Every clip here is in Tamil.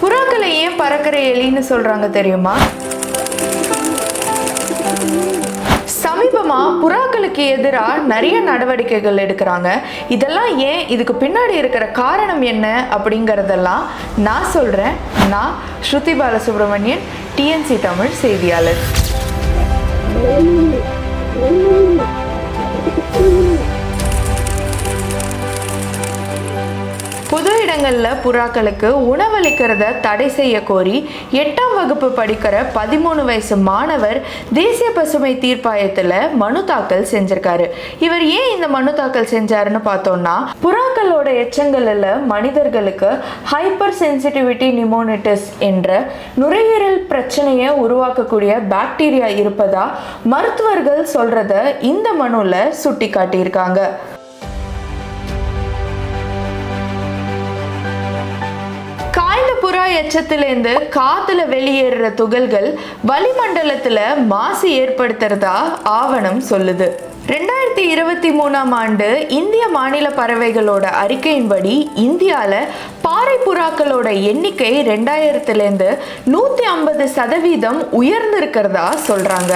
புறாக்களை ஏன் பறக்கிற எலின்னு சொல்றாங்க தெரியுமா? சமீபமா புறாக்களுக்கு எதிராக நிறைய நடவடிக்கைகள் எடுக்கிறாங்க. இதெல்லாம் ஏன் இதுக்கு பின்னாடி இருக்கிற காரணம் என்ன அப்படிங்கறதெல்லாம் நான் சொல்றேன். நான் ஸ்ருதி பாலசுப்ரமணியன் டிஎன்சி தமிழ் செய்தியாளர். பொது இடங்களில் புறாக்களுக்கு உணவளிக்கிறத தடை செய்ய கோரி எட்டாம் வகுப்பு படிக்கிற பதிமூணு வயசு மாணவர் தேசிய பசுமை தீர்ப்பாயத்தில் மனு தாக்கல் செஞ்சிருக்காரு. இவர் ஏன் இந்த மனு தாக்கல் செஞ்சாருன்னு பார்த்தோம்னா புறாக்களோட எச்சங்களில் மனிதர்களுக்கு ஹைப்பர் சென்சிட்டிவிட்டி நிமோனிட்டிஸ் என்ற நுரையீரல் பிரச்சனையை உருவாக்கக்கூடிய பாக்டீரியா இருப்பதா மருத்துவர்கள் சொல்றத இந்த மனுல சுட்டி காட்டியிருக்காங்க புறா எச்சத்திலேருந்து காத்துல வெளியேறுற துகள்கள் வளிமண்டலத்துல மாசு ஏற்படுத்துறதா ஆவணம் சொல்லுது. ரெண்டாயிரத்தி இருபத்தி மூணாம் ஆண்டு இந்திய மாநில பறவைகளோட அறிக்கையின்படி இந்தியாவில் பாறை புறாக்களோட எண்ணிக்கை ரெண்டாயிரத்துலேருந்து நூற்றி ஐம்பது சதவீதம் உயர்ந்திருக்கிறதா சொல்கிறாங்க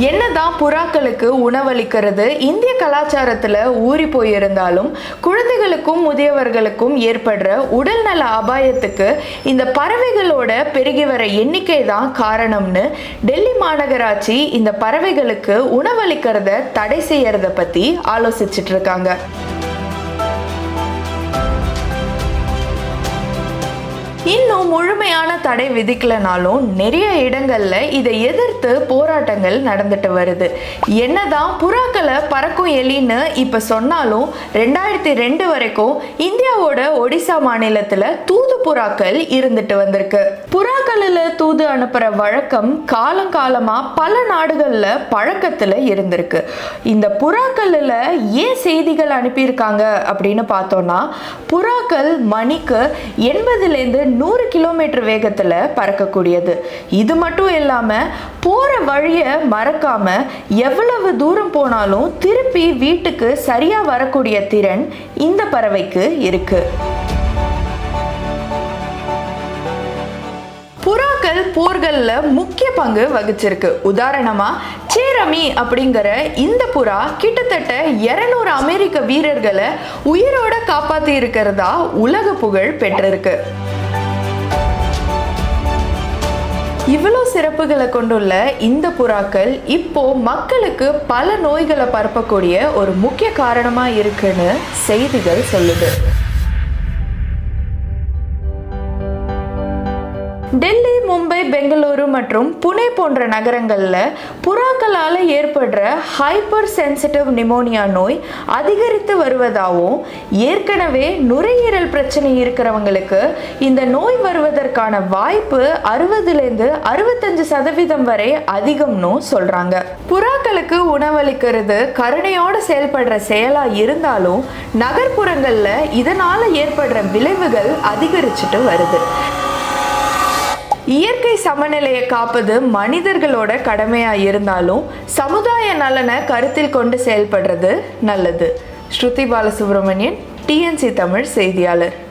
என்னதான் புறாக்களுக்கு உணவளிக்கிறது இந்திய கலாச்சாரத்தில் ஊறி போயிருந்தாலும் குழந்தைகளுக்கும் முதியவர்களுக்கும் ஏற்படுற உடல்நல அபாயத்துக்கு இந்த பறவைகளோட பெருகி வர எண்ணிக்கை தான் காரணம்னு டெல்லி மாநகராட்சி இந்த பறவைகளுக்கு உணவளிக்கிறத தடை செய்யறத பற்றி ஆலோசிச்சுட்டு இருக்காங்க இன்னும் முழுமையான தடை விதிக்கலனாலும் நிறைய இடங்கள்ல இதை எதிர்த்து போராட்டங்கள் நடந்துட்டு வருது. என்னதான் புறாக்களை பறக்கும் எலின்னு இப்போ சொன்னாலும் ரெண்டாயிரத்தி ரெண்டு வரைக்கும் இந்தியாவோட ஒடிசா மாநிலத்தில் தூது புறாக்கள் இருந்துட்டு வந்திருக்கு. புறாக்களில் தூது அனுப்புற வழக்கம் காலங்காலமாக பல நாடுகள்ல பழக்கத்துல இருந்திருக்கு. இந்த புறாக்களில் ஏன் செய்திகள் அனுப்பியிருக்காங்க அப்படின்னு பார்த்தோம்னா புறாக்கள் மணிக்கு எண்பதுலேருந்து நூறு கிலோமீட்டர் வேகத்தில் பறக்கக்கூடியது. இது மட்டும் இல்லாமல் போகிற வழியை மறக்காம எவ்வளவு தூரம் போனாலும் திருப்பி வீட்டுக்கு சரியாக வரக்கூடிய திறன் இந்த பறவைக்கு இருக்கு. புறாக்கள் போர்கள்ல முக்கிய பங்கு வகிச்சிருக்கு. உதாரணமா சேரமி அப்படிங்கிற இந்த புறா கிட்டத்தட்ட 200 அமெரிக்க வீரர்களை உயிரோட காப்பாத்தி இருக்கிறதா உலக புகழ் பெற்றிருக்கு. இவ்வளோ சிறப்புகளை கொண்டுள்ள இந்த புறாக்கள் இப்போ மக்களுக்கு பல நோய்களை பரப்பக்கூடிய ஒரு முக்கிய காரணமா இருக்குன்னு செய்திகள் சொல்லுது. டெல்லி மும்பை பெங்களூரு மற்றும் புனே போன்ற நகரங்களில் புறாக்களால் ஏற்படுற ஹைப்பர் சென்சிட்டிவ் நிமோனியா நோய் அதிகரித்து வருவதாகவும் ஏற்கனவே நுரையீரல் பிரச்சனை இருக்கிறவங்களுக்கு இந்த நோய் வருவதற்கான வாய்ப்பு அறுபதுலேருந்து அறுபத்தஞ்சு சதவீதம் வரை அதிகம்னு சொல்கிறாங்க புறாக்களுக்கு உணவளிக்கிறது கருணையோடு செயல்படுற செயலாக இருந்தாலும் நகர்ப்புறங்களில் இதனால் ஏற்படுற விளைவுகள் அதிகரிச்சுட்டு வருது. இயற்கை சமநிலையை காப்பது மனிதர்களோட கடமையா இருந்தாலும் சமுதாய நலனை கருத்தில் கொண்டு செயல்படுறது நல்லது. ஸ்ருதி பாலசுப்ரமணியன் டிஎன்சி தமிழ் செய்தியாளர்.